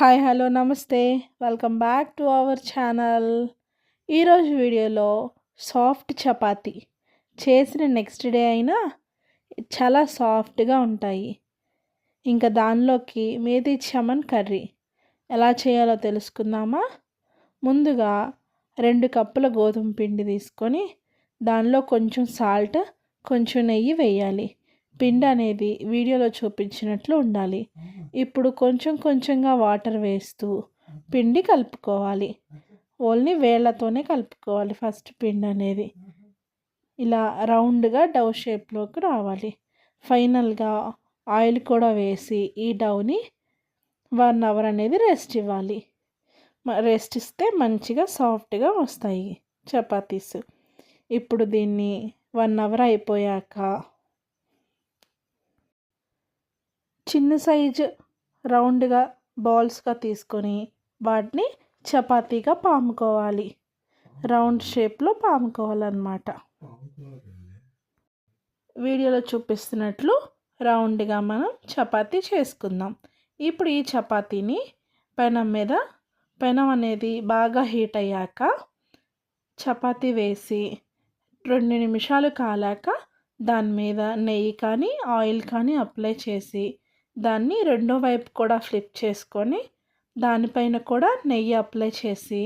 Hi hello నమస్తే. Welcome back to our channel. ఈరోజు వీడియోలో సాఫ్ట్ చపాతీ చేసిన నెక్స్ట్ డే అయినా చాలా సాఫ్ట్గా ఉంటాయి. ఇంకా దానిలోకి మేది చమన్ కర్రీ ఎలా చేయాలో తెలుసుకుందామా? ముందుగా రెండు కప్పుల గోధుమ పిండి తీసుకొని దానిలో కొంచెం సాల్ట్ కొంచెం నెయ్యి వేయాలి. పిండి అనేది వీడియోలో చూపించినట్లు ఉండాలి. ఇప్పుడు కొంచెం కొంచెంగా వాటర్ వేస్తూ పిండి కలుపుకోవాలి. ఓన్లీ వేళ్ళతోనే కలుపుకోవాలి ఫస్ట్ పిండి అనేది. ఇలా రౌండ్గా డవ్ షేప్లోకి రావాలి. ఫైనల్గా ఆయిల్ కూడా వేసి ఈ డవ్ని వన్ అవర్ అనేది రెస్ట్ ఇవ్వాలి. రెస్ట్ ఇస్తే మంచిగా సాఫ్ట్గా వస్తాయి చపాతీస్. ఇప్పుడు దీన్ని వన్ అవర్ అయిపోయాక చిన్న సైజు రౌండ్గా బాల్స్గా తీసుకొని వాటిని చపాతీగా పాముకోవాలి. రౌండ్ షేప్లో పాముకోవాలన్నమాట. వీడియోలో చూపిస్తున్నట్లు రౌండ్గా మనం చపాతీ చేసుకుందాం. ఇప్పుడు ఈ చపాతీని పెనం మీద పెనం అనేది బాగా హీట్ అయ్యాక చపాతీ వేసి రెండు నిమిషాలు కాలాక దాని మీద నెయ్యి కానీ ఆయిల్ కానీ అప్లై చేసి దాన్ని రెండో వైపు కూడా ఫ్లిప్ చేసుకొని దానిపైన కూడా నెయ్యి అప్లై చేసి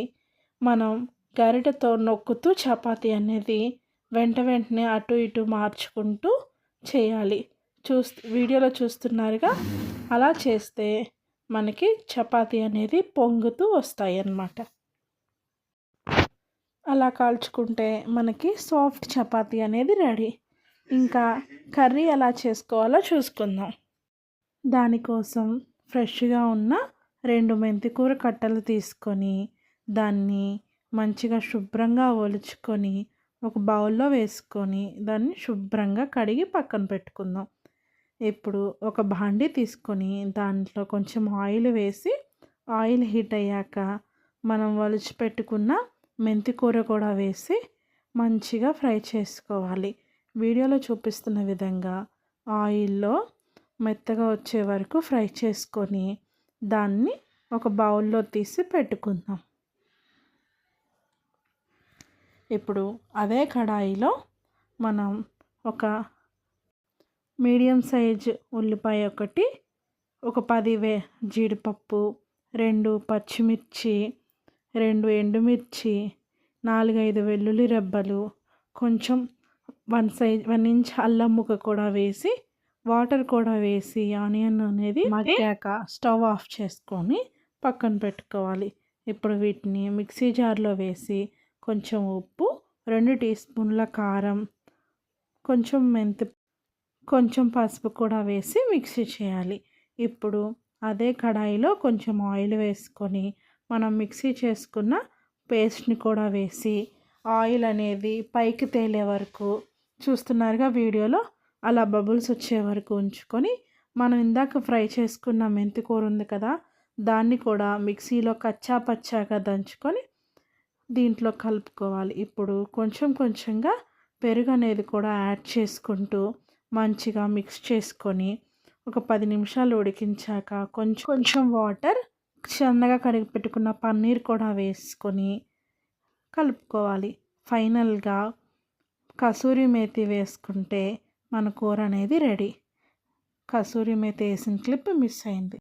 మనం గరిటెతో నొక్కుతూ చపాతీ అనేది వెంట వెంటనే అటు ఇటు మార్చుకుంటూ చేయాలి. చూస్ వీడియోలో చూస్తున్నారుగా? అలా చేస్తే మనకి చపాతీ అనేది పొంగుతూ వస్తాయి అన్నమాట అలా కాల్చుకుంటే మనకి సాఫ్ట్ చపాతీ అనేది రెడీ. ఇంకా కర్రీ ఎలా చేసుకోవాలో చూసుకుందాం. దానికోసం ఫ్రెష్గా ఉన్న రెండు మెంతికూర కట్టలు తీసుకొని దాన్ని మంచిగా శుభ్రంగా ఒలుచుకొని ఒక బౌల్లో వేసుకొని దాన్ని శుభ్రంగా కడిగి పక్కన పెట్టుకుందాం. ఇప్పుడు ఒక భాండీ తీసుకొని దాంట్లో కొంచెం ఆయిల్ వేసి ఆయిల్ హీట్ అయ్యాక మనం ఒలిచి పెట్టుకున్న మెంతికూర కూడా వేసి మంచిగా ఫ్రై చేసుకోవాలి. వీడియోలో చూపిస్తున్న విధంగా ఆయిల్లో మెత్తగా వచ్చే వరకు ఫ్రై చేసుకొని దాన్ని ఒక బౌల్లో తీసి పెట్టుకుందాం. ఇప్పుడు అదే కడాయిలో మనం ఒక మీడియం సైజ్ ఉల్లిపాయ ఒకటి ఒక పది వే జీడిపప్పు రెండు పచ్చిమిర్చి రెండు ఎండుమిర్చి నాలుగైదు వెల్లుల్లి రెబ్బలు కొంచెం వన్ సైజ్ వన్ ఇంచ్ అల్లం ముక్క కూడా వేసి వాటర్ కూడా వేసి ఆనియన్ అనేది మగ్గాక స్టవ్ ఆఫ్ చేసుకొని పక్కన పెట్టుకోవాలి. ఇప్పుడు వీటిని మిక్సీ జార్లో వేసి కొంచెం ఉప్పు రెండు టీ స్పూన్ల కారం కొంచెం మెంతి కొంచెం పసుపు కూడా వేసి మిక్సీ చేయాలి. ఇప్పుడు అదే కడాయిలో కొంచెం ఆయిల్ వేసుకొని మనం మిక్సీ చేసుకున్న పేస్ట్ని కూడా వేసి ఆయిల్ అనేది పైకి తేలే వరకు చూస్తున్నారుగా వీడియోలో? అలా బబుల్స్ వచ్చే వరకు ఉంచుకొని మనం ఇందాక ఫ్రై చేసుకున్న మెంతి కూర ఉంది కదా దాన్ని కూడా మిక్సీలో కచ్చా పచ్చాగా దంచుకొని దీంట్లో కలుపుకోవాలి. ఇప్పుడు కొంచెం కొంచెంగా పెరుగు అనేది కూడా యాడ్ చేసుకుంటూ మంచిగా మిక్స్ చేసుకొని ఒక పది నిమిషాలు ఉడికించాక కొంచెం కొంచెం వాటర్ చిన్నగా కడిగి పెట్టుకున్న పన్నీర్ కూడా వేసుకొని కలుపుకోవాలి. ఫైనల్గా కసూరి మేతి వేసుకుంటే మన కూర అనేది రెడీ. కసూరి మేత వేసిన క్లిప్ మిస్ అయింది.